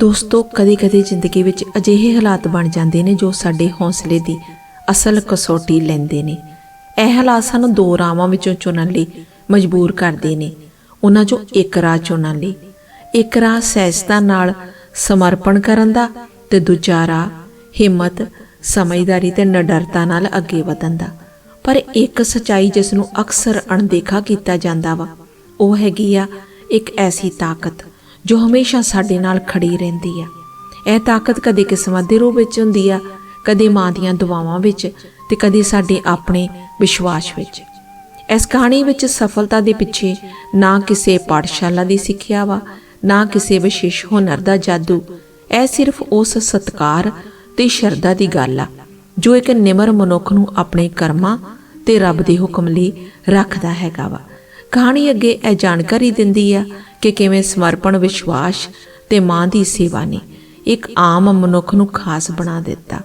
ਦੋਸਤੋ, ਕਦੇ-ਕਦੇ ਜ਼ਿੰਦਗੀ ਵਿੱਚ ਅਜਿਹੇ ਹਾਲਾਤ ਬਣ ਜਾਂਦੇ ਨੇ ਜੋ ਸਾਡੇ ਹੌਸਲੇ ਦੀ ਅਸਲ ਕਸੌਟੀ ਲੈਂਦੇ ਨੇ। ਇਹ ਹਾਲਾਤ ਸਾਨੂੰ ਦੋ ਰਾਹਾਂ ਵਿੱਚੋਂ ਚੁਣਨ ਲਈ ਮਜਬੂਰ ਕਰਦੇ ਨੇ। ਉਹਨਾਂ ਚੋਂ ਇੱਕ ਰਾਹ ਚੁਣਨ ਲਈ। ਇੱਕ ਰਾਹ ਸਹਿਜਤਾ ਨਾਲ ਸਮਰਪਣ ਕਰਨ ਦਾ ਤੇ ਦੂਜਾ ਰਾਹ ਹਿੰਮਤ, ਸਮਝਦਾਰੀ ਤੇ ਨਿਡਰਤਾ ਨਾਲ ਅੱਗੇ ਵਧਣ ਦਾ। ਪਰ ਇੱਕ ਸਚਾਈ ਜਿਸ ਨੂੰ ਅਕਸਰ ਅਣਦੇਖਾ ਕੀਤਾ ਜਾਂਦਾ ਵਾ, ਉਹ ਹੈਗੀ ਆ ਇੱਕ ਐਸੀ ਤਾਕਤ। ਜੋ ਹਮੇਸ਼ਾ ਸਾਡੇ ਨਾਲ ਖੜੀ ਰਹਿੰਦੀ ਆ। ਇਹ ਤਾਕਤ ਕਦੇ ਕਿਸਮਤ ਦੇ ਰੂਪ ਵਿੱਚ ਹੁੰਦੀ ਆ, ਕਦੇ ਮਾਂ ਦੀਆਂ ਦੁਆਵਾਂ ਵਿੱਚ ਤੇ ਕਦੇ ਸਾਡੇ ਆਪਣੇ ਵਿਸ਼ਵਾਸ ਵਿੱਚ। ਇਸ ਕਹਾਣੀ ਵਿੱਚ ਸਫਲਤਾ ਦੇ ਪਿੱਛੇ ਨਾ ਕਿਸੇ ਪਾਠਸ਼ਾਲਾ ਦੀ ਸਿੱਖਿਆ ਵਾ, ਨਾ ਕਿਸੇ ਵਿਸ਼ੇਸ਼ ਹੁਨਰ ਦਾ ਜਾਦੂ। ਇਹ ਸਿਰਫ ਉਸ ਸਤਕਾਰ ਤੇ ਸ਼ਰਧਾ ਦੀ ਗੱਲ ਆ, ਜੋ ਇੱਕ ਨਿਮਰ ਮਨੁੱਖ ਨੂੰ ਆਪਣੇ ਕਰਮਾਂ ਤੇ ਰੱਬ ਦੇ ਹੁਕਮ ਲਈ ਰੱਖਦਾ ਹੈਗਾ ਵਾ। ਕਹਾਣੀ ਅੱਗੇ ਇਹ ਜਾਣਕਾਰੀ ਦਿੰਦੀ ਆ ਕਿ ਕਿਵੇਂ ਸਮਰਪਣ, ਵਿਸ਼ਵਾਸ ਤੇ ਮਾਂ ਦੀ ਸੇਵਾ ਨੇ ਇੱਕ ਆਮ ਮਨੁੱਖ ਨੂੰ ਖਾਸ ਬਣਾ ਦਿੱਤਾ।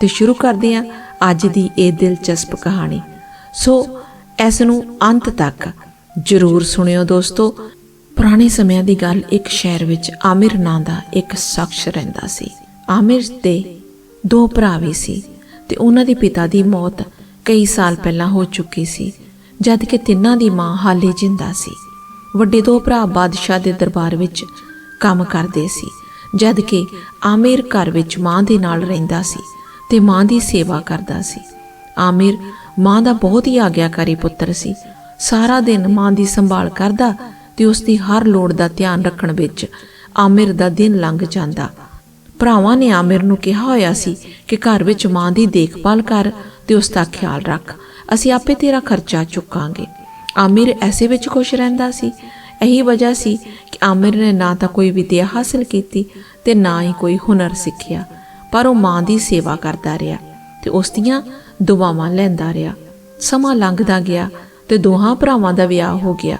ਤੇ ਸ਼ੁਰੂ ਕਰਦੇ ਹਾਂ ਅੱਜ ਦੀ ਇਹ ਦਿਲਚਸਪ ਕਹਾਣੀ। ਸੋ ਇਸ ਨੂੰ ਅੰਤ ਤੱਕ ਜ਼ਰੂਰ ਸੁਣਿਓ ਦੋਸਤੋ। ਪੁਰਾਣੇ ਸਮਿਆਂ ਦੀ ਗੱਲ ਇੱਕ ਸ਼ਹਿਰ ਵਿੱਚ ਆਮਿਰ ਨਾਂ ਦਾ ਇੱਕ ਸ਼ਖਸ ਰਹਿੰਦਾ ਸੀ। ਆਮਿਰ ਦੇ ਦੋ ਭਰਾ ਵੀ ਸੀ ਤੇ ਉਹਨਾਂ ਦੇ ਪਿਤਾ ਦੀ ਮੌਤ ਕਈ ਸਾਲ ਪਹਿਲਾਂ ਹੋ ਚੁੱਕੀ ਸੀ। ਜਦ ਕਿ ਤਿੰਨਾਂ ਦੀ ਮਾਂ ਹਾਲੇ ਜਿੰਦਾ ਸੀ। ਵੱਡੇ ਦੋ ਭਰਾ ਬਾਦਸ਼ਾਹ ਦੇ ਦਰਬਾਰ ਵਿੱਚ ਕੰਮ ਕਰਦੇ ਸੀ, ਜਦ ਕਿ ਆਮਿਰ ਘਰ ਵਿੱਚ ਮਾਂ ਦੇ ਨਾਲ ਰਹਿੰਦਾ ਸੀ ਤੇ ਮਾਂ ਦੀ ਸੇਵਾ ਕਰਦਾ ਸੀ। ਆਮਿਰ ਮਾਂ ਦਾ ਬਹੁਤ ਹੀ ਆਗਿਆਕਾਰੀ ਪੁੱਤਰ ਸੀ। ਸਾਰਾ ਦਿਨ ਮਾਂ ਦੀ ਸੰਭਾਲ ਕਰਦਾ ਤੇ ਉਸ ਦੀ ਹਰ ਲੋੜ ਦਾ ਧਿਆਨ ਰੱਖਣ ਵਿੱਚ ਆਮਿਰ ਦਾ ਦਿਨ ਲੰਘ ਜਾਂਦਾ। ਭਰਾਵਾਂ ਨੇ ਆਮਿਰ ਨੂੰ ਕਿਹਾ ਹੋਇਆ ਸੀ ਕਿ ਘਰ ਵਿੱਚ ਮਾਂ ਦੀ ਦੇਖਭਾਲ ਕਰ ਤੇ ਉਸ ਦਾ ਖਿਆਲ ਰੱਖ। ਅਸੀਂ ਆਪੇ ਤੇਰਾ ਖਰਚਾ ਚੁੱਕਾਂਗੇ। ਆਮਿਰ ਐਸੇ ਵਿੱਚ ਖੁਸ਼ ਰਹਿੰਦਾ ਸੀ। ਇਹੀ ਵਜ੍ਹਾ ਸੀ ਕਿ ਆਮਿਰ ਨੇ ਨਾ ਤਾਂ ਕੋਈ ਵਿਦਿਆ ਹਾਸਲ ਕੀਤੀ ਤੇ ਨਾ ਹੀ ਕੋਈ ਹੁਨਰ ਸਿੱਖਿਆ, ਪਰ ਉਹ ਮਾਂ ਦੀ ਸੇਵਾ ਕਰਦਾ ਰਿਹਾ ਤੇ ਉਸ ਦੀਆਂ ਦੁਆਵਾਂ ਲੈਂਦਾ ਰਿਹਾ। ਸਮਾਂ ਲੰਘਦਾ ਗਿਆ ਤੇ ਦੋਹਾਂ ਭਰਾਵਾਂ ਦਾ ਵਿਆਹ ਹੋ ਗਿਆ।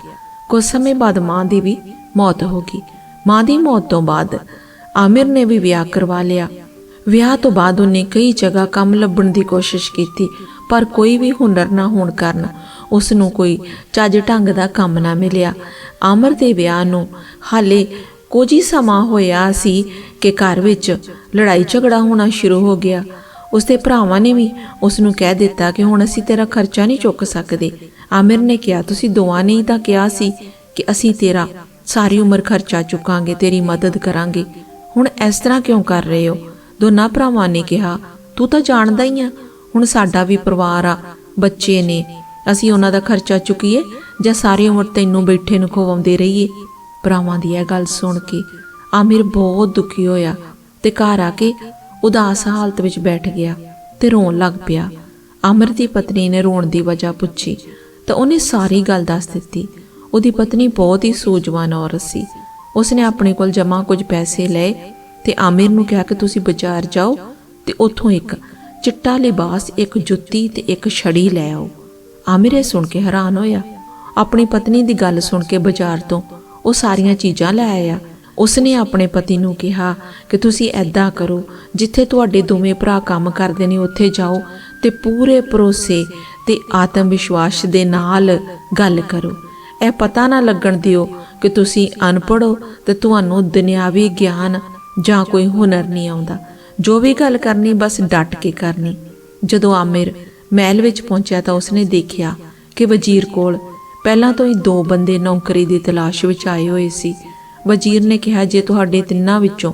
ਕੁਝ ਸਮੇਂ ਬਾਅਦ ਮਾਂ ਦੀ ਵੀ ਮੌਤ ਹੋ ਗਈ। ਮਾਂ ਦੀ ਮੌਤ ਤੋਂ ਬਾਅਦ ਆਮਿਰ ਨੇ ਵੀ ਵਿਆਹ ਕਰਵਾ ਲਿਆ। ਵਿਆਹ ਤੋਂ ਬਾਅਦ ਉਹਨੇ ਕਈ ਜਗ੍ਹਾ ਕੰਮ ਲੱਭਣ ਦੀ ਕੋਸ਼ਿਸ਼ ਕੀਤੀ ਪਰ ਕੋਈ ਵੀ ਹੁਨਰ ਨਾ ਹੋਣ ਕਾਰਨ ਉਸ ਨੂੰ ਕੋਈ ਚੱਜ ਢੰਗ ਦਾ ਕੰਮ ਨਾ ਮਿਲਿਆ। ਆਮਰ ਦੇ ਵਿਆਹ ਨੂੰ ਹਾਲੇ ਕੁਝ ਹੀ ਸਮਾਂ ਹੋਇਆ ਸੀ ਕਿ ਘਰ ਵਿੱਚ ਲੜਾਈ ਝਗੜਾ ਹੋਣਾ ਸ਼ੁਰੂ ਹੋ ਗਿਆ। ਉਸਦੇ ਭਰਾਵਾਂ ਨੇ ਵੀ ਉਸ ਨੂੰ ਕਹਿ ਦਿੱਤਾ ਕਿ ਹੁਣ ਅਸੀਂ ਤੇਰਾ ਖਰਚਾ ਨਹੀਂ ਚੁੱਕ ਸਕਦੇ। ਆਮਿਰ ਨੇ ਕਿਹਾ, ਤੁਸੀਂ ਦੋਵਾਂ ਨੇ ਹੀ ਤਾਂ ਕਿਹਾ ਸੀ ਕਿ ਅਸੀਂ ਤੇਰਾ ਸਾਰੀ ਉਮਰ ਖਰਚਾ ਚੁੱਕਾਂਗੇ, ਤੇਰੀ ਮਦਦ ਕਰਾਂਗੇ। ਹੁਣ ਇਸ ਤਰ੍ਹਾਂ ਕਿਉਂ ਕਰ ਰਹੇ ਹੋ? ਦੋਨਾਂ ਭਰਾਵਾਂ ਨੇ ਕਿਹਾ, ਤੂੰ ਤਾਂ ਜਾਣਦਾ ਹੀ ਆ ਹੁਣ ਸਾਡਾ ਵੀ ਪਰਿਵਾਰ ਆ, ਬੱਚੇ ਨੇ। ਅਸੀਂ ਉਹਨਾਂ ਦਾ ਖਰਚਾ ਚੁੱਕੀਏ ਜਾਂ ਸਾਰੀ ਉਮਰ ਤੈਨੂੰ ਬੈਠੇ ਨੂੰ ਖਵਾਉਂਦੇ ਰਹੀਏ। ਭਰਾਵਾਂ ਦੀ ਇਹ ਗੱਲ ਸੁਣ ਕੇ ਆਮਿਰ ਬਹੁਤ ਦੁਖੀ ਹੋਇਆ ਤੇ ਘਰ ਆ ਕੇ ਉਦਾਸ ਹਾਲਤ ਵਿੱਚ ਬੈਠ ਗਿਆ ਤੇ ਰੋਣ ਲੱਗ ਪਿਆ। ਆਮਿਰ ਦੀ ਪਤਨੀ ਨੇ ਰੋਣ ਦੀ ਵਜ੍ਹਾ ਪੁੱਛੀ ਤਾਂ ਉਹਨੇ ਸਾਰੀ ਗੱਲ ਦੱਸ ਦਿੱਤੀ। ਉਹਦੀ ਪਤਨੀ ਬਹੁਤ ਹੀ ਸੂਝਵਾਨ ਔਰਤ ਸੀ। ਉਸਨੇ ਆਪਣੇ ਕੋਲ ਜਮਾ ਕੁਝ ਪੈਸੇ ਲਏ ਤੇ ਆਮਿਰ ਨੂੰ ਕਿਹਾ ਕਿ ਤੁਸੀਂ ਬਾਜ਼ਾਰ ਜਾਓ ਤੇ ਉੱਥੋਂ ਇੱਕ ਚਿੱਟਾ ਲਿਬਾਸ ਇੱਕ ਜੁੱਤੀ ਤੇ ਇੱਕ ਛੜੀ ਲੈ ਆਓ। ਆਮਿਰ ਇਹ ਸੁਣ ਕੇ ਹੈਰਾਨ ਹੋਇਆ। ਆਪਣੀ ਪਤਨੀ ਦੀ ਗੱਲ ਸੁਣ ਕੇ ਬਾਜ਼ਾਰ ਤੋਂ ਉਹ ਸਾਰੀਆਂ ਚੀਜ਼ਾਂ ਲੈ ਆਇਆ। ਉਸਨੇ ਆਪਣੇ ਪਤੀ ਨੂੰ ਕਿਹਾ ਕਿ ਤੁਸੀਂ ਐਦਾਂ ਕਰੋ, ਜਿੱਥੇ ਤੁਹਾਡੇ ਦੋਵੇਂ ਭਰਾ ਕੰਮ ਕਰਦੇ ਨੇ, ਉੱਥੇ ਜਾਓ ਤੇ ਪੂਰੇ ਭਰੋਸੇ ਤੇ ਆਤਮ ਵਿਸ਼ਵਾਸ ਦੇ ਨਾਲ ਗੱਲ ਕਰੋ। ਇਹ ਪਤਾ ਨਾ ਲੱਗਣ ਦਿਓ ਕਿ ਤੁਸੀਂ ਅਨਪੜ੍ਹ ਹੋ ਤੇ ਤੁਹਾਨੂੰ ਦੁਨਿਆਵੀ ਗਿਆਨ ਜਾਂ ਕੋਈ ਹੁਨਰ ਨਹੀਂ ਆਉਂਦਾ। ਜੋ ਵੀ ਗੱਲ ਕਰਨੀ, ਬਸ ਡਟ ਕੇ ਕਰਨੀ। ਜਦੋਂ ਆਮਿਰ ਮਹਿਲ ਵਿੱਚ ਪਹੁੰਚਿਆ ਤਾਂ ਉਸਨੇ ਦੇਖਿਆ ਕਿ ਵਜ਼ੀਰ ਕੋਲ ਪਹਿਲਾਂ ਤੋਂ ਹੀ ਦੋ ਬੰਦੇ ਨੌਕਰੀ ਦੀ ਤਲਾਸ਼ ਵਿੱਚ ਆਏ ਹੋਏ ਸੀ। ਵਜ਼ੀਰ ਨੇ ਕਿਹਾ, ਜੇ ਤੁਹਾਡੇ ਤਿੰਨਾਂ ਵਿੱਚੋਂ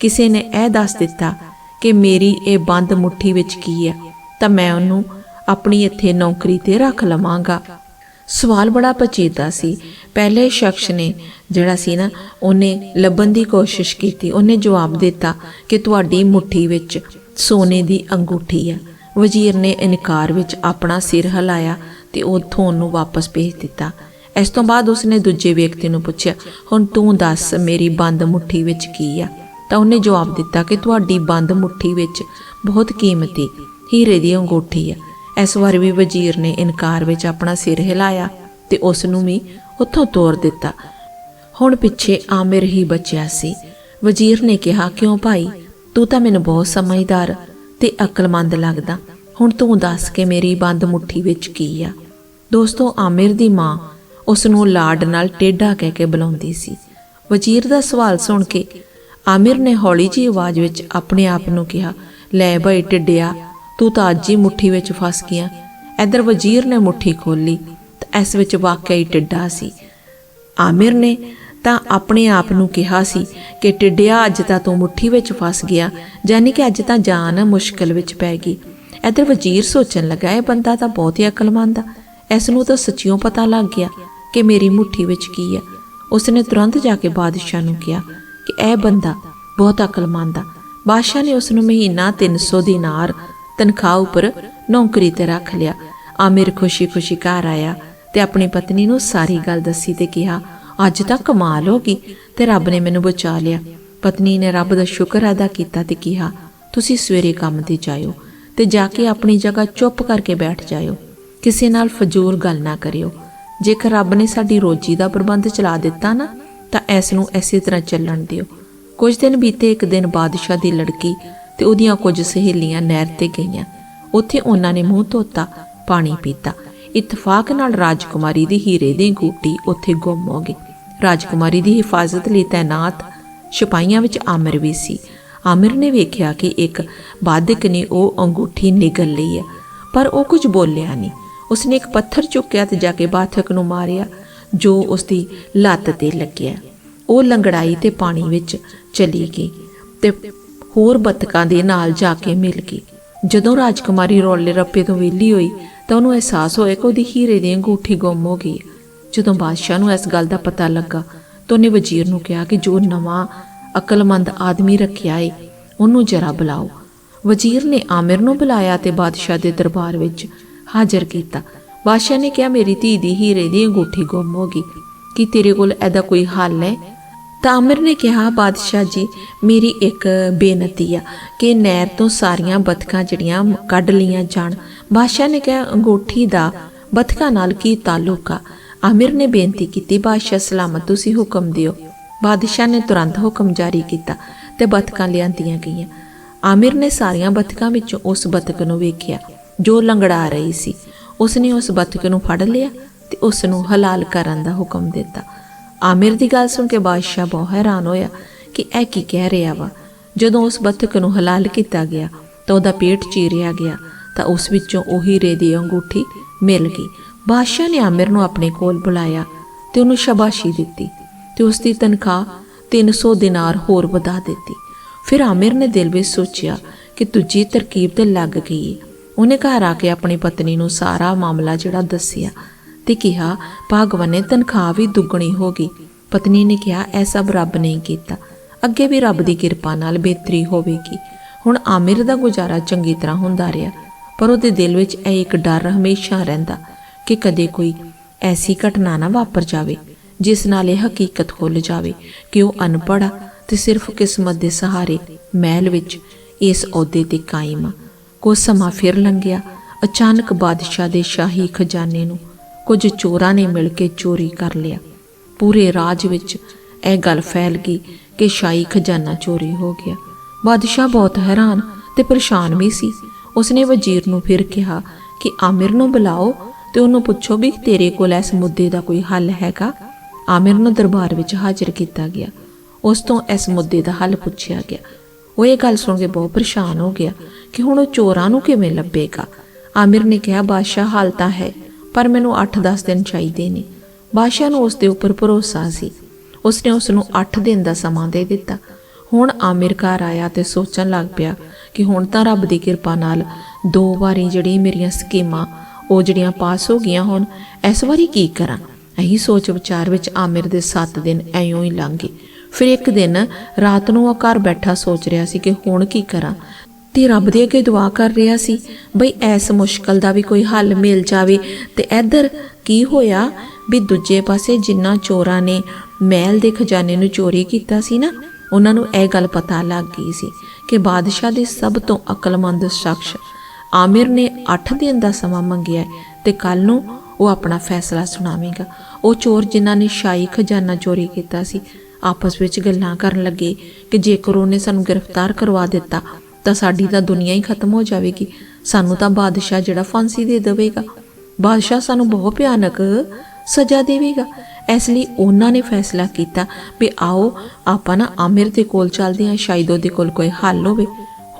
ਕਿਸੇ ਨੇ ਇਹ ਦੱਸ ਦਿੱਤਾ ਕਿ ਮੇਰੀ ਇਹ ਬੰਦ ਮੁੱਠੀ ਵਿੱਚ ਕੀ ਹੈ, ਤਾਂ ਮੈਂ ਉਹਨੂੰ ਆਪਣੀ ਇੱਥੇ ਨੌਕਰੀ ਤੇ ਰੱਖ ਲਵਾਂਗਾ। ਸਵਾਲ ਬੜਾ ਪਚੀਦਾ ਸੀ। ਪਹਿਲੇ ਸ਼ਖਸ ਨੇ ਜਿਹੜਾ ਸੀ ਨਾ, ਉਹਨੇ ਲੱਭਣ ਦੀ ਕੋਸ਼ਿਸ਼ ਕੀਤੀ। ਉਹਨੇ ਜਵਾਬ ਦਿੱਤਾ ਕਿ ਤੁਹਾਡੀ ਮੁੱਠੀ ਵਿੱਚ ਸੋਨੇ ਦੀ ਅੰਗੂਠੀ ਹੈ ਵਜ਼ੀਰ ਨੇ ਇਨਕਾਰ ਵਿੱਚ ਆਪਣਾ ਸਿਰ ਹਿਲਾਇਆ ਤੇ ਥੋਨ ਨੂੰ ਵਾਪਸ ਭੇਜ ਦਿੱਤਾ। ਇਸ ਤੋਂ ਬਾਅਦ ਉਸਨੇ ਦੂਜੇ ਵਿਅਕਤੀ ਨੂੰ ਪੁੱਛਿਆ, ਹੁਣ ਤੂੰ ਦੱਸ ਮੇਰੀ ਬੰਦ ਮੁੱਠੀ ਵਿੱਚ ਕੀ ਆ? ਤਾਂ ਉਹਨੇ ਜਵਾਬ ਦਿੱਤਾ ਕਿ ਤੁਹਾਡੀ ਬੰਦ ਮੁੱਠੀ ਵਿੱਚ ਬਹੁਤ ਕੀਮਤੀ, ਹੀਰੇ ਦੀ ਅੰਗੂਠੀ ਆ। ਇਸ ਵਾਰ ਵੀ ਵਜ਼ੀਰ ਨੇ ਇਨਕਾਰ ਵਿੱਚ ਆਪਣਾ ਸਿਰ ਹਿਲਾਇਆ ਤੇ ਉਸ ਨੂੰ ਵੀ ਉੱਥੋਂ ਤੋਰ ਦਿੱਤਾ। ਹੁਣ ਪਿੱਛੇ ਆਮਿਰ ਹੀ ਬਚਿਆ ਸੀ। ਵਜ਼ੀਰ ਨੇ ਕਿਹਾ, ਕਿਉਂ ਭਾਈ? ਤੂੰ ਤਾਂ ਮੈਨੂੰ ਬਹੁਤ ਸਮਝਦਾਰ ਤੇ ਅਕਲਮੰਦ ਲੱਗਦਾ। ਹੁਣ ਤੂੰ ਦੱਸ ਕੇ ਮੇਰੀ ਬੰਦ ਮੁੱਠੀ ਵਿੱਚ ਕੀ ਆ? ਦੋਸਤੋ, ਆਮਿਰ ਦੀ ਮਾਂ ਉਸ ਨੂੰ ਲਾਡ ਨਾਲ ਟੇਢਾ ਕਹਿ ਕੇ ਬੁਲਾਉਂਦੀ ਸੀ। ਵਜ਼ੀਰ ਦਾ ਸਵਾਲ ਸੁਣ ਕੇ ਆਮਿਰ ਨੇ ਹੌਲੀ ਜਿਹੀ ਆਵਾਜ਼ ਵਿੱਚ ਆਪਣੇ ਆਪ ਨੂੰ ਕਿਹਾ, ਲੈ ਬਈ, ਟਿੱਡਿਆ, ਤੂੰ ਤਾਂ ਅੱਜ ਹੀ ਮੁੱਠੀ ਵਿੱਚ ਫਸ ਗਿਆ ਇਧਰ ਵਜ਼ੀਰ ਨੇ ਮੁੱਠੀ ਖੋਲੀ ਤਾਂ ਇਸ ਵਿੱਚ ਵਾਕਿਆ ਹੀ ਟਿੱਡਾ ਸੀ। ਆਮਿਰ ਨੇ ਤਾਂ ਆਪਣੇ ਆਪ ਨੂੰ ਕਿਹਾ ਸੀ ਕਿ ਟਿੱਡਿਆ ਅੱਜ ਤਾਂ ਤੂੰ ਮੁੱਠੀ ਵਿੱਚ ਫਸ ਗਿਆ ਯਾਨੀ ਕਿ ਅੱਜ ਤਾਂ ਜਾਨ ਮੁਸ਼ਕਲ ਵਿੱਚ ਪੈ ਗਈ। ਇਧਰ ਵਜ਼ੀਰ ਸੋਚਣ ਲੱਗਾ, ਇਹ ਬੰਦਾ ਤਾਂ ਬਹੁਤ ਹੀ ਅਕਲਮੰਦ ਆ। ਇਸ ਨੂੰ ਤਾਂ ਸੱਚਿਓਂ ਪਤਾ ਲੱਗ ਗਿਆ ਕਿ ਮੇਰੀ ਮੁੱਠੀ ਵਿੱਚ ਕੀ ਆ। ਉਸਨੇ ਤੁਰੰਤ ਜਾ ਕੇ ਬਾਦਸ਼ਾਹ ਨੂੰ ਕਿਹਾ ਕਿ ਇਹ ਬੰਦਾ ਬਹੁਤ ਅਕਲਮੰਦ ਆ। ਬਾਦਸ਼ਾਹ ਨੇ ਉਸ ਨੂੰ ਮਹੀਨਾ 300 ਦਿਨਾਰ ਤਨਖਾਹ ਉੱਪਰ ਨੌਕਰੀ ਤੇ ਰੱਖ ਲਿਆ। ਆਮਿਰ ਖੁਸ਼ੀ-ਖੁਸ਼ੀ ਘਰ ਆਇਆ। ਤੇ ਆਪਣੀ ਪਤਨੀ ਨੂੰ ਸਾਰੀ ਗੱਲ ਦੱਸੀ ਤੇ ਕਿਹਾ, ਅੱਜ ਤਾਂ ਕਮਾਲ ਹੋ ਗਈ ਤੇ ਰੱਬ ਨੇ ਮੈਨੂੰ ਬਚਾ ਲਿਆ। ਪਤਨੀ ਨੇ ਰੱਬ ਦਾ ਸ਼ੁਕਰ ਅਦਾ ਕੀਤਾ ਤੇ ਕਿਹਾ, ਤੁਸੀਂ ਸਵੇਰੇ ਕੰਮ ਤੇ ਜਾਇਓ ਤੇ ਜਾ ਕੇ ਆਪਣੀ ਜਗ੍ਹਾ ਚੁੱਪ ਕਰਕੇ ਬੈਠ ਜਾਇਓ। ਕਿਸੇ ਨਾਲ ਫਜ਼ੂਲ ਗੱਲ ਨਾ ਕਰਿਓ। ਜੇਕਰ ਰੱਬ ਨੇ ਸਾਡੀ ਰੋਜੀ ਦਾ ਪ੍ਰਬੰਧ ਚਲਾ ਦਿੱਤਾ ਨਾ, ਤਾਂ ਇਸ ਨੂੰ ਐਸੀ ਤਰ੍ਹਾਂ ਚੱਲਣ ਦਿਓ। ਕੁਝ ਦਿਨ ਬੀਤੇ ਇੱਕ ਦਿਨ ਬਾਦਸ਼ਾਹ ਦੀ ਲੜਕੀ ਤੇ ਉਹਦੀਆਂ ਕੁਝ ਸਹੇਲੀਆਂ ਨਹਿਰ ਤੇ ਗਈਆਂ। ਉੱਥੇ ਉਹਨਾਂ ਨੇ ਮੂੰਹ ਧੋਤਾ, ਪਾਣੀ ਪੀਤਾ। ਇਤਫਾਕ ਨਾਲ ਰਾਜਕੁਮਾਰੀ ਦੀ ਹੀਰੇ ਦੀ ਗੂਟੀ ਉੱਥੇ ਗੁੰਮ ਹੋ ਗਈ। ਰਾਜਕੁਮਾਰੀ ਦੀ ਹਿਫਾਜ਼ਤ ਲਈ ਤਾਇਨਾਤ ਸਿਪਾਹੀਆਂ ਵਿੱਚ ਆਮਿਰ ਵੀ ਸੀ। ਆਮਿਰ ਨੇ ਵੇਖਿਆ ਕਿ ਇੱਕ ਬਾਦਕ ਨੇ ਉਹ ਅੰਗੂਠੀ ਨਿਗਲ ਲਈ ਹੈ, ਪਰ ਉਹ ਕੁਝ ਬੋਲਿਆ ਨਹੀਂ। ਉਸਨੇ ਇੱਕ ਪੱਥਰ ਚੁੱਕਿਆ ਤੇ ਜਾ ਕੇ ਬਾਥਕ ਨੂੰ ਮਾਰਿਆ, ਜੋ ਉਸਦੀ ਲੱਤ ਤੇ ਲੱਗਿਆ। ਉਹ ਲੰਗੜਾਈ ਤੇ ਪਾਣੀ ਵਿੱਚ ਚਲੀ ਗਈ ਤੇ ਹੋਰ ਬੱਤਕਾਂ ਦੇ ਨਾਲ ਜਾ ਕੇ ਮਿਲ ਗਈ। ਜਦੋਂ ਰਾਜਕੁਮਾਰੀ ਰੋਲੇ ਰੱਪੇ ਤੋਂ ਵਿਹਲੀ ਹੋਈ ਤਾਂ ਉਹਨੂੰ ਅਹਿਸਾਸ ਹੋਇਆ ਕਿ ਉਹਦੀ ਹੀਰੇ ਦੀ ਅੰਗੂਠੀ ਗੁੰਮ ਹੋ ਗਈ ਜਦੋਂ ਬਾਦਸ਼ਾਹ ਨੂੰ ਇਸ ਗੱਲ ਦਾ ਪਤਾ ਲੱਗਾ, ਤਾਂ ਉਹਨੇ ਵਜ਼ੀਰ ਨੂੰ ਕਿਹਾ ਕਿ ਜੋ ਨਵਾਂ ਅਕਲਮੰਦ ਆਦਮੀ ਰੱਖਿਆ ਏ, ਉਹਨੂੰ ਜਰਾ ਬੁਲਾਓ। ਵਜ਼ੀਰ ਨੇ ਆਮਿਰ ਨੂੰ ਬੁਲਾਇਆ ਤੇ ਬਾਦਸ਼ਾਹ ਦੇ ਦਰਬਾਰ ਵਿੱਚ ਹਾਜ਼ਰ ਕੀਤਾ। ਬਾਦਸ਼ਾਹ ਨੇ ਕਿਹਾ, ਮੇਰੀ ਧੀ ਦੀ ਹੀਰੇ ਦੀ ਅੰਗੂਠੀ ਗੁੰਮ ਹੋ ਗਈ। ਕੀ ਤੇਰੇ ਕੋਲ ਇਹਦਾ ਕੋਈ ਹੱਲ ਹੈ? ਤਾਂ ਆਮਿਰ ਨੇ ਕਿਹਾ, ਬਾਦਸ਼ਾਹ ਜੀ, ਮੇਰੀ ਇੱਕ ਬੇਨਤੀ ਆ ਕਿ ਨਹਿਰ ਤੋਂ ਸਾਰੀਆਂ ਬਤਕਾਂ ਜਿਹੜੀਆਂ ਕੱਢ ਲੀਆਂ ਜਾਣ। ਬਾਦਸ਼ਾਹ ਨੇ ਕਿਹਾ, ਅੰਗੂਠੀ ਦਾ ਬਤਕਾਂ ਨਾਲ ਕੀ ਤਾਲੁਕ ਆ? ਆਮਿਰ ਨੇ ਬੇਨਤੀ ਕੀਤੀ, ਬਾਦਸ਼ਾਹ, ਸਲਾਮਤ ਤੁਸੀਂ ਹੁਕਮ ਦਿਓ। ਬਾਦਸ਼ਾਹ ਨੇ ਤੁਰੰਤ ਹੁਕਮ ਜਾਰੀ ਕੀਤਾ ਤੇ ਬਤਕਾਂ ਲਿਆਂਦੀਆਂ ਗਈਆਂ। ਆਮਿਰ ਨੇ ਸਾਰੀਆਂ ਬਤਕਾਂ ਵਿੱਚੋਂ ਉਸ ਬਤਕ ਨੂੰ ਵੇਖਿਆ, ਜੋ ਲੰਗੜਾ ਰਹੀ ਸੀ। ਉਸਨੇ ਉਸ ਬਤਕ ਨੂੰ ਫੜ ਲਿਆ ਤੇ ਉਸ ਨੂੰ ਹਲਾਲ ਕਰਨ ਦਾ ਹੁਕਮ ਦਿੱਤਾ। ਆਮਿਰ ਦੀ ਗੱਲ ਸੁਣ ਕੇ ਬਾਦਸ਼ਾਹ ਬਹੁਤ ਹੈਰਾਨ ਹੋਇਆ ਕਿ ਇਹ ਕੀ ਕਹਿ ਰਿਹਾ ਵਾ। ਜਦੋਂ ਉਸ ਬਤਕ ਨੂੰ ਹਲਾਲ ਕੀਤਾ ਗਿਆ ਤਾਂ ਉਹਦਾ ਪੇਟ ਚੀਰਿਆ ਗਿਆ ਤਾਂ ਉਸ ਵਿੱਚੋਂ ਉਹ ਹੀਰੇ ਦੀ ਅੰਗੂਠੀ ਮਿਲ ਗਈ। ਬਾਦਸ਼ਾਹ ਨੇ ਆਮਿਰ ਨੂੰ ਆਪਣੇ ਕੋਲ ਬੁਲਾਇਆ ਤੇ ਉਹਨੂੰ ਸ਼ਾਬਾਸ਼ੀ ਦਿੱਤੀ ਤੇ ਉਸ ਦੀ ਤਨਖਾਹ 300 ਦਿਨਾਰ ਹੋਰ ਵਧਾ ਦਿੱਤੀ। ਫਿਰ ਆਮਿਰ ਨੇ ਦਿਲ ਵਿੱਚ ਸੋਚਿਆ ਕਿ ਦੂਜੀ ਤਰਕੀਬ ਤੇ ਲੱਗ ਗਈ ਹੈ ਉਹਨੇ ਘਰ ਆ ਕੇ ਆਪਣੀ ਪਤਨੀ ਨੂੰ ਸਾਰਾ ਮਾਮਲਾ ਜਿਹੜਾ ਦੱਸਿਆ ਤੇ ਕਿਹਾ, ਭਗਵਾਨ ਨੇ ਤਨਖਾਹ ਵੀ ਦੁੱਗਣੀ ਹੋ ਗਈ। ਪਤਨੀ ਨੇ ਕਿਹਾ, ਇਹ ਸਭ ਰੱਬ ਨੇ ਕੀਤਾ। ਅੱਗੇ ਵੀ ਰੱਬ ਦੀ ਕਿਰਪਾ ਨਾਲ ਬਿਹਤਰੀ ਹੋਵੇਗੀ। ਹੁਣ ਆਮਿਰ ਦਾ ਗੁਜ਼ਾਰਾ ਚੰਗੀ ਤਰ੍ਹਾਂ ਹੁੰਦਾ ਰਿਹਾ, ਪਰ ਉਹਦੇ ਦਿਲ ਵਿੱਚ ਇਹ ਇੱਕ ਡਰ ਹਮੇਸ਼ਾ ਰਹਿੰਦਾ ਕਿ ਕਦੇ ਕੋਈ ਐਸੀ ਘਟਨਾ ਨਾ ਵਾਪਰ ਜਾਵੇ, ਜਿਸ ਨਾਲ ਇਹ ਹਕੀਕਤ ਖੁੱਲ ਜਾਵੇ ਕਿ ਉਹ ਅਨਪੜ੍ਹ ਆ ਤੇ ਸਿਰਫ ਕਿਸਮਤ ਦੇ ਸਹਾਰੇ ਮਹਿਲ ਵਿੱਚ ਇਸ ਅਹੁਦੇ ਤੇ ਕਾਇਮ ਆ। ਕੁਝ ਸਮਾਂ ਫਿਰ ਲੰਘਿਆ। ਅਚਾਨਕ ਬਾਦਸ਼ਾਹ ਦੇ ਸ਼ਾਹੀ ਖਜ਼ਾਨੇ ਨੂੰ ਕੁਝ ਚੋਰਾਂ ਨੇ ਮਿਲ ਕੇ ਚੋਰੀ ਕਰ ਲਿਆ। ਪੂਰੇ ਰਾਜ ਵਿੱਚ ਇਹ ਗੱਲ ਫੈਲ ਗਈ ਕਿ ਸ਼ਾਹੀ ਖਜ਼ਾਨਾ ਚੋਰੀ ਹੋ ਗਿਆ। ਬਾਦਸ਼ਾਹ ਬਹੁਤ ਹੈਰਾਨ ਤੇ ਪਰੇਸ਼ਾਨ ਵੀ ਸੀ। ਉਸਨੇ ਵਜ਼ੀਰ ਨੂੰ ਫਿਰ ਕਿਹਾ ਕਿ, ਆਮਿਰ ਨੂੰ ਬੁਲਾਓ ਤੇ ਉਹਨੂੰ ਪੁੱਛੋ ਵੀ ਤੇਰੇ ਕੋਲ ਇਸ ਮੁੱਦੇ ਦਾ ਕੋਈ ਹੱਲ ਹੈਗਾ? ਆਮਿਰ ਨੂੰ ਦਰਬਾਰ ਵਿੱਚ ਹਾਜ਼ਰ ਕੀਤਾ ਗਿਆ। ਉਸ ਤੋਂ ਇਸ ਮੁੱਦੇ ਦਾ ਹੱਲ ਪੁੱਛਿਆ ਗਿਆ। ਉਹ ਇਹ ਗੱਲ ਸੁਣ ਕੇ ਬਹੁਤ ਪਰੇਸ਼ਾਨ ਹੋ ਗਿਆ ਕਿ ਹੁਣ ਉਹ ਚੋਰਾਂ ਨੂੰ ਕਿਵੇਂ ਲੱਭੇਗਾ। ਆਮਿਰ ਨੇ ਕਿਹਾ, ਬਾਦਸ਼ਾਹ, ਹਾਲ ਤਾਂ ਹੈ। ਪਰ ਮੈਨੂੰ 8-10 ਦਿਨ ਚਾਹੀਦੇ ਨੇ। ਬਾਦਸ਼ਾਹ ਨੂੰ ਉਸ ਦੇ ਉੱਪਰ ਭਰੋਸਾ ਸੀ। ਉਸਨੇ ਉਸ ਨੂੰ 8 ਦਿਨ ਦਾ ਸਮਾਂ ਦੇ ਦਿੱਤਾ। ਹੁਣ ਆਮਿਰ ਘਰ ਆਇਆ ਤੇ ਸੋਚਣ ਲੱਗ ਪਿਆ ਕਿ ਹੁਣ ਤਾਂ ਰੱਬ ਦੀ ਕਿਰਪਾ ਨਾਲ ਦੋ ਵਾਰੀ ਜਿਹੜੀ ਮੇਰੀਆਂ ਸਕੀਮਾਂ, ਉਹ ਜਿਹੜੀਆਂ ਪਾਸ ਹੋ ਗਈਆਂ ਹੁਣ, ਇਸ ਵਾਰੀ ਕੀ ਕਰਾਂ? ਇਹੀ ਸੋਚ ਵਿਚਾਰ ਵਿੱਚ ਆਮਿਰ ਦੇ 7 ਦਿਨ ਐਂ ਹੀ ਲੰਘ ਗਏ। ਫਿਰ ਇੱਕ ਦਿਨ ਰਾਤ ਨੂੰ ਉਹ ਘਰ ਬੈਠਾ ਸੋਚ ਰਿਹਾ ਸੀ ਕਿ ਹੁਣ ਕੀ ਕਰਾਂ? ਤੇ ਰੱਬ ਦੇ ਅੱਗੇ ਦੁਆ ਕਰ ਰਿਹਾ ਸੀ, ਬਈ ਐਸ ਮੁਸ਼ਕਲ ਦਾ ਵੀ ਕੋਈ ਹੱਲ ਮਿਲ ਜਾਵੇ। ਤੇ ਇੱਧਰ ਕੀ ਹੋਇਆ? ਵੀ ਦੂਜੇ ਪਾਸੇ ਜਿੰਨਾ ਚੋਰਾਂ ਨੇ ਮਹਿਲ ਦੇ ਖਜ਼ਾਨੇ ਨੂੰ ਚੋਰੀ ਕੀਤਾ ਸੀ ਨਾ, ਉਹਨਾਂ ਨੂੰ ਇਹ ਗੱਲ ਪਤਾ ਲੱਗ ਗਈ ਸੀ ਕਿ ਬਾਦਸ਼ਾਹ ਦੇ ਸਭ ਤੋਂ ਅਕਲਮੰਦ ਸ਼ਖਸ ਆਮਿਰ ਨੇ 8 ਦਿਨ ਦਾ ਸਮਾਂ ਮੰਗਿਆ ਹੈ ਤੇ ਕੱਲ ਨੂੰ ਉਹ ਆਪਣਾ ਫੈਸਲਾ ਸੁਣਾਵੇਗਾ। ਉਹ ਚੋਰ ਜਿਨ੍ਹਾਂ ਨੇ ਸ਼ਾਹੀ ਖਜ਼ਾਨਾ ਚੋਰੀ ਕੀਤਾ ਸੀ, ਆਪਸ ਵਿੱਚ ਗੱਲਾਂ ਕਰਨ ਲੱਗੇ ਕਿ ਜੇਕਰ ਉਹਨੇ ਸਾਨੂੰ ਗ੍ਰਿਫਤਾਰ ਕਰਵਾ ਦਿੱਤਾ ਤਾਂ ਸਾਡੀ ਤਾਂ ਦੁਨੀਆ ਹੀ ਖਤਮ ਹੋ ਜਾਵੇਗੀ। ਸਾਨੂੰ ਤਾਂ ਬਾਦਸ਼ਾਹ ਜਿਹੜਾ ਫਾਂਸੀ ਦੇ ਦੇਵੇਗਾ। ਬਾਦਸ਼ਾਹ ਸਾਨੂੰ ਬਹੁਤ ਭਿਆਨਕ ਸਜ਼ਾ ਦੇਵੇਗਾ। ਇਸ ਲਈ ਉਹਨਾਂ ਨੇ ਫੈਸਲਾ ਕੀਤਾ ਵੀ ਆਓ, ਆਪਾਂ ਨਾ ਆਮਿਰ ਦੇ ਕੋਲ ਚੱਲਦੇ ਹਾਂ, ਸ਼ਾਇਦ ਉਹਦੇ ਕੋਲ ਕੋਈ ਹੱਲ ਹੋਵੇ।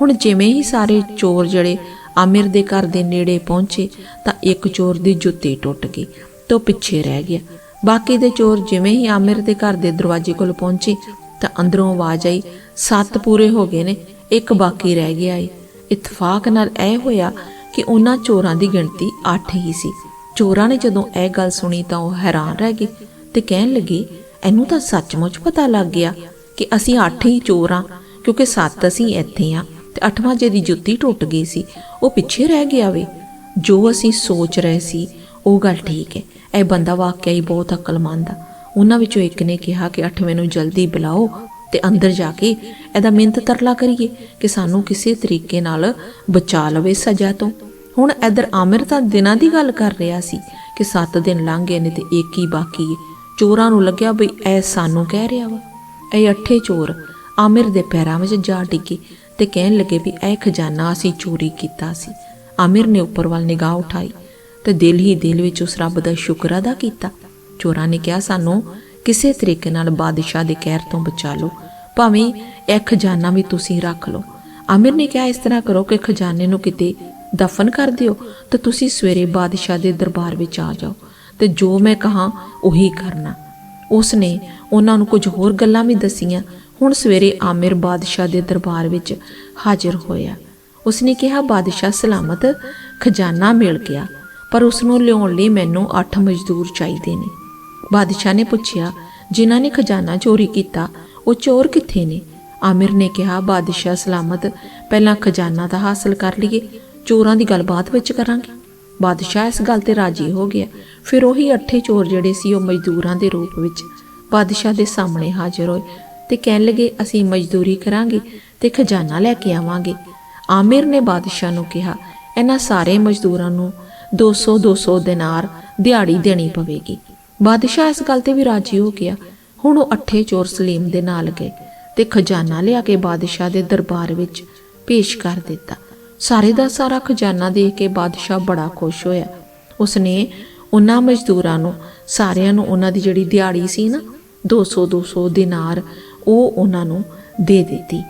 ਹੁਣ ਜਿਵੇਂ ਹੀ ਸਾਰੇ ਚੋਰ ਜਿਹੜੇ ਆਮਿਰ ਦੇ ਘਰ ਦੇ ਨੇੜੇ ਪਹੁੰਚੇ, ਤਾਂ ਇੱਕ ਚੋਰ ਦੀ ਜੁੱਤੀ ਟੁੱਟ ਗਈ, ਤੇ ਉਹ ਪਿੱਛੇ ਰਹਿ ਗਿਆ। ਬਾਕੀ ਦੇ ਚੋਰ ਜਿਵੇਂ ਹੀ ਆਮਿਰ ਦੇ ਘਰ ਦੇ ਦਰਵਾਜ਼ੇ ਕੋਲ ਪਹੁੰਚੇ, ਤਾਂ ਅੰਦਰੋਂ ਆਵਾਜ਼ ਆਈ, ਸੱਤ ਪੂਰੇ ਹੋ ਗਏ ਨੇ। ਇੱਕ ਬਾਕੀ ਰਹਿ ਗਿਆ ਏ। ਇਤਫਾਕ ਨਾਲ ਇਹ ਹੋਇਆ ਕਿ ਉਹਨਾਂ ਚੋਰਾਂ ਦੀ ਗਿਣਤੀ 8 ਹੀ ਸੀ। ਚੋਰਾਂ ਨੇ ਜਦੋਂ ਇਹ ਗੱਲ ਸੁਣੀ ਤਾਂ ਉਹ ਹੈਰਾਨ ਰਹਿ ਗਏ ਤੇ ਕਹਿਣ ਲੱਗੇ, ਇਹਨੂੰ ਤਾਂ ਸੱਚਮੁੱਚ ਪਤਾ ਲੱਗ ਗਿਆ ਕਿ ਅਸੀਂ 8 ਹੀ ਚੋਰ ਹਾਂ ਕਿਉਂਕਿ ਸੱਤ ਅਸੀਂ ਇੱਥੇ ਆ ਤੇ ਅੱਠਵਾਂ ਜਿਹਦੀ ਜੁੱਤੀ ਟੁੱਟ ਗਈ ਸੀ, ਉਹ ਪਿੱਛੇ ਰਹਿ ਗਿਆ ਵੇ। ਜੋ ਅਸੀਂ ਸੋਚ ਰਹੇ ਸੀ, ਉਹ ਗੱਲ ਠੀਕ ਹੈ ਇਹ ਬੰਦਾ ਵਾਕਿਆ ਹੀ ਬਹੁਤ ਅਕਲਮੰਦ ਆ। ਉਹਨਾਂ ਵਿੱਚੋਂ ਇੱਕ ਨੇ ਕਿਹਾ ਕਿ ਅੱਠਵੇਂ ਨੂੰ ਜਲਦੀ ਬੁਲਾਓ ਤੇ ਅੰਦਰ ਜਾ ਕੇ ਇਹਦਾ ਮਿਹਨਤ ਤਰਲਾ ਕਰੀਏ ਕਿ ਸਾਨੂੰ ਕਿਸੇ ਤਰੀਕੇ ਨਾਲ ਬਚਾ ਲਵੇ ਸਜ਼ਾ ਤੋਂ। ਹੁਣ ਇਧਰ ਆਮਿਰ ਤਾਂ ਦਿਨਾਂ ਦੀ ਗੱਲ ਕਰ ਰਿਹਾ ਸੀ ਕਿ 7 ਦਿਨ ਲੰਘ ਗਏ ਨੇ ਤੇ ਇੱਕ ਹੀ ਬਾਕੀ ਹੈ ਚੋਰਾਂ ਨੂੰ ਲੱਗਿਆ ਵੀ ਇਹ ਸਾਨੂੰ ਕਹਿ ਰਿਹਾ ਵਾ। ਇਹ ਅੱਠੇ ਚੋਰ ਆਮਿਰ ਦੇ ਪੈਰਾਂ ਵਿੱਚ ਜਾ ਡਿੱਗੇ ਤੇ ਕਹਿਣ ਲੱਗੇ ਵੀ ਇਹ ਖਜ਼ਾਨਾ ਅਸੀਂ ਚੋਰੀ ਕੀਤਾ ਸੀ। ਆਮਿਰ ਨੇ ਉੱਪਰ ਵੱਲ ਨਿਗਾਹ ਉਠਾਈ ਤੇ ਦਿਲ ਹੀ ਦਿਲ ਵਿੱਚ ਉਸ ਰੱਬ ਦਾ ਸ਼ੁਕਰ ਅਦਾ ਕੀਤਾ। ਚੋਰਾਂ ਨੇ ਕਿਹਾ, ਸਾਨੂੰ ਕਿਸੇ ਤਰੀਕੇ ਨਾਲ ਬਾਦਸ਼ਾਹ ਦੇ ਕਹਿਰ ਤੋਂ ਬਚਾ ਲਓ। ਭਾਵੇਂ ਇਹ ਖਜ਼ਾਨਾ ਵੀ ਤੁਸੀਂ ਰੱਖ ਲਓ। ਆਮਿਰ ਨੇ ਕਿਹਾ, ਇਸ ਤਰ੍ਹਾਂ ਕਰੋ ਕਿ ਖਜ਼ਾਨੇ ਨੂੰ ਕਿਤੇ ਦਫਨ ਕਰ ਦਿਓ ਤੇ ਤੁਸੀਂ ਸਵੇਰੇ ਬਾਦਸ਼ਾਹ ਦੇ ਦਰਬਾਰ ਵਿੱਚ ਆ ਜਾਓ ਤੇ ਜੋ ਮੈਂ ਕਹਾ, ਉਹੀ ਕਰਨਾ। ਉਸ ਨੇ ਉਹਨਾਂ ਨੂੰ ਕੁਝ ਹੋਰ ਗੱਲਾਂ ਵੀ ਦਸੀਆਂ। ਹੁਣ ਸਵੇਰੇ ਆਮਿਰ ਬਾਦਸ਼ਾਹ ਦੇ ਦਰਬਾਰ ਵਿੱਚ ਹਾਜ਼ਰ ਹੋਇਆ। ਉਸ ਨੇ ਕਿਹਾ, ਬਾਦਸ਼ਾਹ ਸਲਾਮਤ ਖਜ਼ਾਨਾ ਮਿਲ ਗਿਆ, ਪਰ ਉਸ ਨੂੰ ਲਿਆਉਣ ਲਈ ਮੈਨੂੰ 8 ਮਜ਼ਦੂਰ ਚਾਹੀਦੇ ਨੇ। ਬਾਦਸ਼ਾਹ ਨੇ ਪੁੱਛਿਆ, ਜਿਨ੍ਹਾਂ ਨੇ ਖਜ਼ਾਨਾ ਚੋਰੀ ਕੀਤਾ ਉਹ ਚੋਰ ਕਿੱਥੇ ਨੇ? ਆਮਿਰ ਨੇ ਕਿਹਾ, ਬਾਦਸ਼ਾਹ ਸਲਾਮਤ, ਪਹਿਲਾਂ ਖਜ਼ਾਨਾ ਤਾਂ ਹਾਸਲ ਕਰ ਲਈਏ, ਚੋਰਾਂ ਦੀ ਗੱਲ ਬਾਅਦ ਵਿੱਚ ਕਰਾਂਗੇ। ਬਾਦਸ਼ਾਹ ਇਸ ਗੱਲ ਤੇ ਰਾਜੀ ਹੋ ਗਿਆ। ਫਿਰ ਉਹੀ ਅੱਠੇ ਚੋਰ ਜਿਹੜੇ ਸੀ ਉਹ ਮਜ਼ਦੂਰਾਂ ਦੇ ਰੂਪ ਵਿੱਚ ਬਾਦਸ਼ਾਹ ਦੇ ਸਾਹਮਣੇ ਹਾਜ਼ਰ ਹੋਏ ਤੇ ਕਹਿਣ ਲੱਗੇ, ਅਸੀਂ ਮਜ਼ਦੂਰੀ ਕਰਾਂਗੇ ਤੇ ਖਜ਼ਾਨਾ ਲੈ ਕੇ ਆਵਾਂਗੇ। ਆਮਿਰ ਨੇ ਬਾਦਸ਼ਾਹ ਨੂੰ ਕਿਹਾ, ਇਹਨਾਂ ਸਾਰੇ ਮਜ਼ਦੂਰਾਂ ਨੂੰ 200 200 ਦਿਨਾਰ ਦਿਹਾੜੀ ਦੇਣੀ ਪਵੇਗੀ। ਬਾਦਸ਼ਾਹ ਇਸ ਗੱਲ ਤੇ ਵੀ ਰਾਜੀ ਹੋ ਗਿਆ। ਹੁਣ ਉਹ ਅੱਠੇ ਚੋਰ ਸਲੀਮ ਦੇ ਨਾਲ ਗਏ ਤੇ ਖਜ਼ਾਨਾ ਲਿਆ ਕੇ ਬਾਦਸ਼ਾਹ ਦੇ ਦਰਬਾਰ ਵਿੱਚ ਪੇਸ਼ ਕਰ ਦਿੱਤਾ। ਸਾਰੇ ਦਾ ਸਾਰਾ ਖਜ਼ਾਨਾ ਦੇਖ ਕੇ ਬਾਦਸ਼ਾਹ ਬੜਾ ਖੁਸ਼ ਹੋਇਆ। ਉਸਨੇ ਉਹਨਾਂ ਮਜ਼ਦੂਰਾਂ ਨੂੰ, ਸਾਰਿਆਂ ਨੂੰ ਉਹਨਾਂ ਦੀ ਜਿਹੜੀ ਦਿਹਾੜੀ ਸੀ ਨਾ 200 200 ਦਿਨਾਰ ਉਹ ਉਹਨਾਂ ਨੂੰ ਦੇ ਦਿੱਤੀ।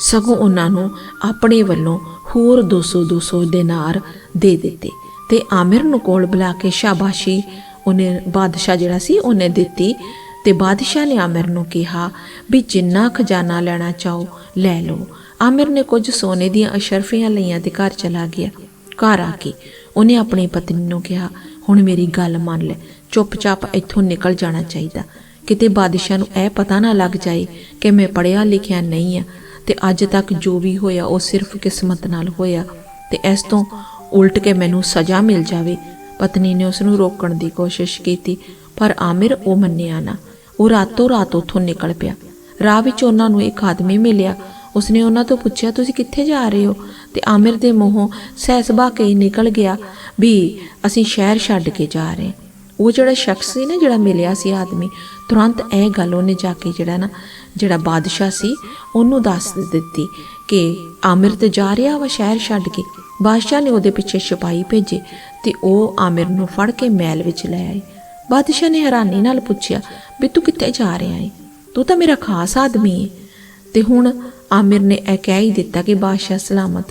ਸਗੋਂ ਉਹਨਾਂ ਨੂੰ ਆਪਣੇ ਵੱਲੋਂ ਹੋਰ 200 200 ਦਿਨਾਰ ਦੇ ਦਿੱਤੇ ਤੇ ਆਮਿਰ ਨੂੰ ਕੋਲ ਬੁਲਾ ਕੇ ਸ਼ਾਬਾਸ਼ੀ ਉਹਨੇ ਬਾਦਸ਼ਾਹ ਜਿਹੜਾ ਸੀ ਉਹਨੇ ਦਿੱਤੀ ਤੇ ਬਾਦਸ਼ਾਹ ਨੇ ਆਮਿਰ ਨੂੰ ਕਿਹਾ, ਵੀ ਜਿੰਨਾ ਖਜ਼ਾਨਾ ਲੈਣਾ ਚਾਹੋ, ਲੈ ਲਓ। ਆਮਿਰ ਨੇ ਕੁਝ ਸੋਨੇ ਦੀਆਂ ਅਸ਼ਰਫੀਆਂ ਲਈਆਂ ਤੇ ਘਰ ਚਲਾ ਗਿਆ। ਘਰ ਆ ਕੇ ਉਹਨੇ ਆਪਣੀ ਪਤਨੀ ਨੂੰ ਕਿਹਾ, ਹੁਣ ਮੇਰੀ ਗੱਲ ਮੰਨ ਲੈ, ਚੁੱਪਚਾਪ ਇੱਥੋਂ ਨਿਕਲ ਜਾਣਾ ਚਾਹੀਦਾ। ਕਿਤੇ ਬਾਦਸ਼ਾਹ ਨੂੰ ਇਹ ਪਤਾ ਨਾ ਲੱਗ ਜਾਏ ਕਿ ਮੈਂ ਪੜਿਆ ਲਿਖਿਆ ਨਹੀਂ ਆ ਤੇ ਅੱਜ ਤੱਕ ਜੋ ਵੀ ਹੋਇਆ ਉਹ ਸਿਰਫ ਕਿਸਮਤ ਨਾਲ ਹੋਇਆ ਤੇ ਇਸ ਤੋਂ ਉਲਟ ਕੇ ਮੈਨੂੰ ਸਜ਼ਾ ਮਿਲ ਜਾਵੇ। ਪਤਨੀ ਨੇ ਉਸ ਨੂੰ ਰੋਕਣ ਦੀ ਕੋਸ਼ਿਸ਼ ਕੀਤੀ। ਪਰ ਆਮਿਰ ਉਹ ਮੰਨਿਆ ਨਾ। ਉਹ ਰਾਤੋਂ ਰਾਤ ਉੱਥੋਂ ਨਿਕਲ ਪਿਆ। ਰਾਹ ਵਿੱਚ ਉਹਨਾਂ ਨੂੰ ਇੱਕ ਆਦਮੀ ਮਿਲਿਆ। ਉਸਨੇ ਉਹਨਾਂ ਤੋਂ ਪੁੱਛਿਆ, ਤੁਸੀਂ ਕਿੱਥੇ ਜਾ ਰਹੇ ਹੋ? ਤੇ ਆਮਿਰ ਦੇ ਮੂੰਹੋਂ ਸਹਿਸਬਾ ਕੇ ਹੀ ਨਿਕਲ ਗਿਆ ਵੀ ਅਸੀਂ ਸ਼ਹਿਰ ਛੱਡ ਕੇ ਜਾ ਰਹੇ ਹਾਂ। ਉਹ ਜਿਹੜਾ ਸ਼ਖਸ ਸੀ ਨਾ, ਜਿਹੜਾ ਮਿਲਿਆ ਸੀ ਆਦਮੀ, ਤੁਰੰਤ ਇਹ ਗੱਲ ਉਹਨੇ ਜਾ ਕੇ ਜਿਹੜਾ ਨਾ, ਜਿਹੜਾ ਬਾਦਸ਼ਾਹ ਸੀ, ਉਹਨੂੰ ਦੱਸ ਦਿੱਤੀ ਕਿ ਆਮਿਰ ਤੇ ਜਾ ਰਿਹਾ ਵਾ ਸ਼ਹਿਰ ਛੱਡ ਕੇ। ਬਾਦਸ਼ਾਹ ਨੇ ਉਹਦੇ ਪਿੱਛੇ ਸਿਪਾਹੀ ਭੇਜੇ ਤੇ ਉਹ ਆਮਿਰ ਨੂੰ ਫੜ ਕੇ ਮਹਿਲ ਵਿੱਚ ਲੈ ਆਏ। ਬਾਦਸ਼ਾਹ ਨੇ ਹੈਰਾਨੀ ਨਾਲ ਪੁੱਛਿਆ, ਵੀ ਤੂੰ ਕਿੱਥੇ ਜਾ ਰਿਹਾ ਏ? ਤੂੰ ਤਾਂ ਮੇਰਾ ਖਾਸ ਆਦਮੀ ਏ। ਤੇ ਹੁਣ ਆਮਿਰ ਨੇ ਇਹ ਕਹਿ ਹੀ ਦਿੱਤਾ ਕਿ ਬਾਦਸ਼ਾਹ ਸਲਾਮਤ,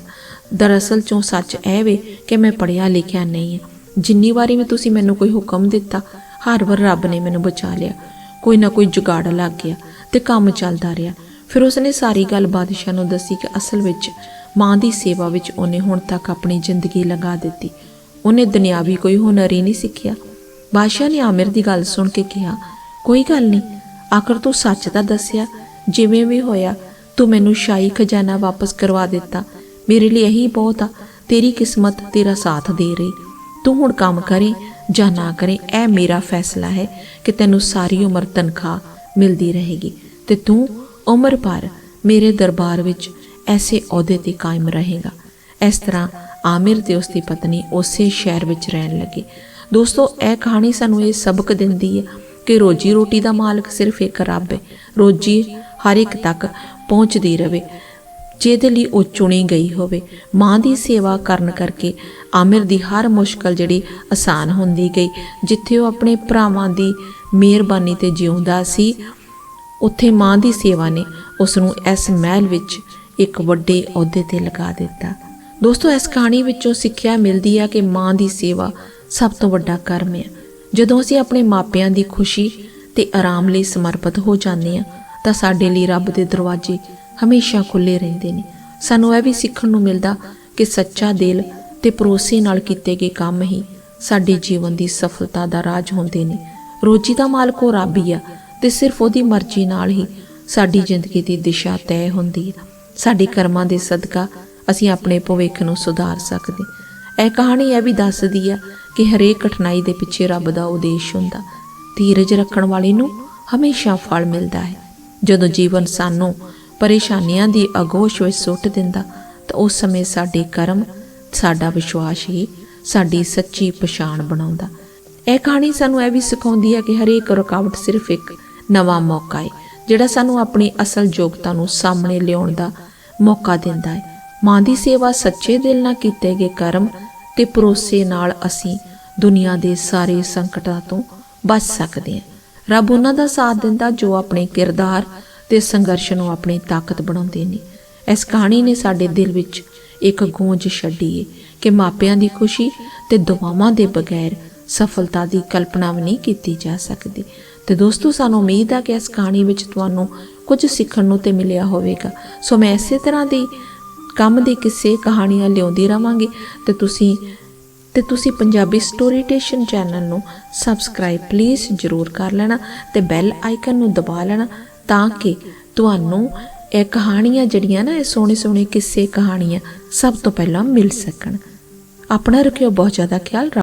ਦਰਅਸਲ ਚੋਂ ਸੱਚ ਇਹ ਵੇ ਕਿ ਮੈਂ ਪੜਿਆ ਲਿਖਿਆ ਨਹੀਂ ਹੈ ਜਿੰਨੀ ਵਾਰੀ ਵੀ ਤੁਸੀਂ ਮੈਨੂੰ ਕੋਈ ਹੁਕਮ ਦਿੱਤਾ, ਹਰ ਵਾਰ ਰੱਬ ਨੇ ਮੈਨੂੰ ਬਚਾ ਲਿਆ। ਕੋਈ ਨਾ ਕੋਈ ਜੁਗਾੜ ਲੱਗ ਗਿਆ ਤੇ ਕੰਮ ਚੱਲਦਾ ਰਿਹਾ। ਫਿਰ ਉਸਨੇ ਸਾਰੀ ਗੱਲ ਬਾਦਸ਼ਾਹ ਨੂੰ ਦੱਸੀ ਕਿ ਅਸਲ ਵਿੱਚ ਮਾਂ ਦੀ ਸੇਵਾ ਵਿੱਚ ਉਹਨੇ ਹੁਣ ਤੱਕ ਆਪਣੀ ਜ਼ਿੰਦਗੀ ਲਗਾ ਦਿੱਤੀ। ਉਹਨੇ ਦੁਨਿਆਵੀ ਕੋਈ ਹੁਨਰ ਹੀ ਨਹੀਂ ਸਿੱਖਿਆ। ਬਾਦਸ਼ਾਹ ਨੇ ਆਮਿਰ ਦੀ ਗੱਲ ਸੁਣ ਕੇ ਕਿਹਾ, ਕੋਈ ਗੱਲ ਨਹੀਂ, ਆਖਰ ਤੂੰ ਸੱਚ ਤਾਂ ਦੱਸਿਆ, ਜਿਵੇਂ ਵੀ ਹੋਇਆ, ਤੂੰ ਮੈਨੂੰ ਸ਼ਾਹੀ ਖਜ਼ਾਨਾ ਵਾਪਸ ਕਰਵਾ ਦਿੱਤਾ। ਮੇਰੇ ਲਈ ਇਹੀ ਬਹੁਤ ਆ, ਤੇਰੀ ਕਿਸਮਤ ਤੇਰਾ ਸਾਥ ਦੇ ਰਹੀ। ਤੂੰ ਹੁਣ ਕੰਮ ਕਰੇ ਜਾਂ ਨਾ ਕਰੇ, ਇਹ ਮੇਰਾ ਫੈਸਲਾ ਹੈ ਕਿ ਤੈਨੂੰ ਸਾਰੀ ਉਮਰ ਤਨਖਾਹ ਮਿਲਦੀ ਰਹੇਗੀ ਤੇ ਤੂੰ ਉਮਰ ਭਰ ਮੇਰੇ ਦਰਬਾਰ ਵਿੱਚ ਐਸੇ ਅਹੁਦੇ ਤੇ ਕਾਇਮ ਰਹੇਗਾ। ਇਸ ਤਰ੍ਹਾਂ ਆਮਿਰ ਤੇ ਉਸਦੀ ਪਤਨੀ ਉਸੇ ਸ਼ਹਿਰ ਵਿੱਚ ਰਹਿਣ ਲੱਗੇ। ਦੋਸਤੋ, ਇਹ ਕਹਾਣੀ ਸਾਨੂੰ ਇਹ ਸਬਕ ਦਿੰਦੀ ਹੈ ਕਿ ਰੋਜੀ ਰੋਟੀ ਦਾ ਮਾਲਕ ਸਿਰਫ ਇੱਕ ਰੱਬ ਹੈ। ਰੋਜੀ ਹਰ ਇੱਕ ਤੱਕ ਪਹੁੰਚਦੀ ਰਹੇ ਜਿਹਦੇ ਲਈ ਉਹ ਚੁਣੀ ਗਈ ਹੋਵੇ। ਮਾਂ ਦੀ ਸੇਵਾ ਕਰਨ ਕਰਕੇ ਆਮਿਰ ਦੀ ਹਰ ਮੁਸ਼ਕਲ ਜਿਹੜੀ ਆਸਾਨ ਹੁੰਦੀ ਗਈ। ਜਿੱਥੇ ਉਹ ਆਪਣੇ ਭਰਾਵਾਂ ਦੀ ਮਿਹਰਬਾਨੀ ਤੇ ਜਿਉਂਦਾ ਸੀ, ਉੱਥੇ ਮਾਂ ਦੀ ਸੇਵਾ ਨੇ ਉਸ ਨੂੰ ਇਸ ਮਹਿਲ ਵਿੱਚ ਇੱਕ ਵੱਡੇ ਅਹੁਦੇ ਤੇ ਲਗਾ ਦਿੱਤਾ। ਦੋਸਤੋ, ਇਸ ਕਹਾਣੀ ਵਿੱਚੋਂ ਸਿੱਖਿਆ ਮਿਲਦੀ ਹੈ ਕਿ ਮਾਂ ਦੀ ਸੇਵਾ ਸਭ ਤੋਂ ਵੱਡਾ ਕਰਮ ਹੈ। ਜਦੋਂ ਅਸੀਂ ਆਪਣੇ ਮਾਪਿਆਂ ਦੀ ਖੁਸ਼ੀ ਤੇ ਆਰਾਮ ਲਈ ਸਮਰਪਿਤ ਹੋ ਜਾਂਦੇ ਹਾਂ, ਤਾਂ ਸਾਡੇ ਲਈ ਰੱਬ ਦੇ ਦਰਵਾਜ਼ੇ ਹਮੇਸ਼ਾ ਖੁੱਲੇ ਰਹਿੰਦੇ ਨੇ। ਸਾਨੂੰ ਇਹ ਵੀ ਸਿੱਖਣ ਨੂੰ ਮਿਲਦਾ ਕਿ ਸੱਚਾ ਦਿਲ ਤੇ ਭਰੋਸੇ ਨਾਲ ਕੀਤੇ ਗਏ ਕੰਮ ਹੀ ਸਾਡੇ ਜੀਵਨ ਦੀ ਸਫਲਤਾ ਦਾ ਰਾਜ ਹੁੰਦੇ ਨੇ। ਰੋਜੀ ਦਾ ਮਾਲਕ ਉਹ ਰੱਬ ਹੀ ਆ ਤੇ ਸਿਰਫ ਉਹਦੀ ਮਰਜ਼ੀ ਨਾਲ ਹੀ ਸਾਡੀ ਜ਼ਿੰਦਗੀ ਦੀ ਦਿਸ਼ਾ ਤੈਅ ਹੁੰਦੀ ਹੈ ਸਾਡੇ ਕਰਮਾਂ ਦੇ ਸਦਕਾ ਅਸੀਂ ਆਪਣੇ ਭਵਿੱਖ ਨੂੰ ਸੁਧਾਰ ਸਕਦੇ। ਇਹ ਕਹਾਣੀ ਇਹ ਵੀ ਦੱਸਦੀ ਆ ਕਿ ਹਰੇਕ ਕਠਿਨਾਈ ਦੇ ਪਿੱਛੇ ਰੱਬ ਦਾ ਉਦੇਸ਼ ਹੁੰਦਾ। ਧੀਰਜ ਰੱਖਣ ਵਾਲੇ ਨੂੰ ਹਮੇਸ਼ਾ ਫਲ ਮਿਲਦਾ ਹੈ। ਜਦੋਂ ਜੀਵਨ ਸਾਨੂੰ ਪਰੇਸ਼ਾਨੀਆਂ ਦੀ ਅਗੋਸ਼ ਵਿੱਚ ਸੁੱਟ ਦਿੰਦਾ, ਤਾਂ ਉਸ ਸਮੇਂ ਸਾਡੇ ਕਰਮ, ਸਾਡਾ ਵਿਸ਼ਵਾਸ ਹੀ ਸਾਡੀ ਸੱਚੀ ਪਛਾਣ ਬਣਾਉਂਦਾ। ਇਹ ਕਹਾਣੀ ਸਾਨੂੰ ਇਹ ਵੀ ਸਿਖਾਉਂਦੀ ਹੈ ਕਿ ਹਰੇਕ ਰੁਕਾਵਟ ਸਿਰਫ ਇੱਕ ਨਵਾਂ ਮੌਕਾ ਹੈ, ਜਿਹੜਾ ਸਾਨੂੰ ਆਪਣੀ ਅਸਲ ਯੋਗਤਾ ਨੂੰ ਸਾਹਮਣੇ ਲਿਆਉਣ ਦਾ ਮੌਕਾ ਦਿੰਦਾ ਹੈ। ਮਾਂ ਦੀ ਸੇਵਾ ਸੱਚੇ ਦਿਲ ਨਾਲ ਕੀਤੇ ਗਏ ਕਰਮ ਤੇ ਭਰੋਸੇ ਨਾਲ ਅਸੀਂ ਦੁਨੀਆ ਦੇ ਸਾਰੇ ਸੰਕਟਾਂ ਤੋਂ ਬਚ ਸਕਦੇ ਹਾਂ। ਰੱਬ ਉਹਨਾਂ ਦਾ ਸਾਥ ਦਿੰਦਾ ਜੋ ਆਪਣੇ ਕਿਰਦਾਰ ਤੇ ਸੰਘਰਸ਼ ਨੂੰ ਆਪਣੀ ਤਾਕਤ ਬਣਾਉਂਦੇ ਨੇ। ਇਸ ਕਹਾਣੀ ਨੇ ਸਾਡੇ ਦਿਲ ਵਿੱਚ ਇੱਕ ਗੂੰਜ ਛੱਡੀ ਹੈ ਕਿ ਮਾਪਿਆਂ ਦੀ ਖੁਸ਼ੀ ਤੇ ਦੁਆਵਾਂ ਦੇ ਬਗੈਰ ਸਫਲਤਾ ਦੀ ਕਲਪਨਾ ਵੀ ਨਹੀਂ ਕੀਤੀ ਜਾ ਸਕਦੀ। ਤੇ ਦੋਸਤੋ, ਸਾਨੂੰ ਉਮੀਦ ਆ ਕਿ ਇਸ ਕਹਾਣੀ ਵਿੱਚ ਤੁਹਾਨੂੰ ਕੁਝ ਸਿੱਖਣ ਨੂੰ ਤੇ ਮਿਲਿਆ ਹੋਵੇਗਾ। ਸੋ ਮੈਂ ਇਸੇ ਤਰ੍ਹਾਂ ਦੀ ਕੰਮ ਦੇ ਕਿਸੇ ਕਹਾਣੀਆਂ ਲਿਆਉਂਦੀ ਰਵਾਂਗੀ ਤੇ ਤੁਸੀਂ ਤੇ ਤੁਸੀਂ ਪੰਜਾਬੀ ਸਟੋਰੀ ਟੇਸ਼ਨ ਚੈਨਲ ਨੂੰ ਸਬਸਕ੍ਰਾਈਬ ਪਲੀਜ਼ ਜਰੂਰ ਕਰ ਲੈਣਾ ਤੇ ਬੈਲ ਆਈਕਨ ਨੂੰ ਦਬਾ ਲੈਣਾ ਤਾਂ ਕਿ ਤੁਹਾਨੂੰ ਇਹ ਕਹਾਣੀਆਂ ਜਿਹੜੀਆਂ ਨਾ, ਇਹ ਸੋਹਣੇ ਸੋਹਣੇ ਕਿੱਸੇ ਕਹਾਣੀਆਂ ਸਭ ਤੋਂ ਪਹਿਲਾਂ ਮਿਲ ਸਕਣ। ਆਪਣਾ ਰੱਖਿਓ ਬਹੁਤ ਜ਼ਿਆਦਾ ਖਿਆਲ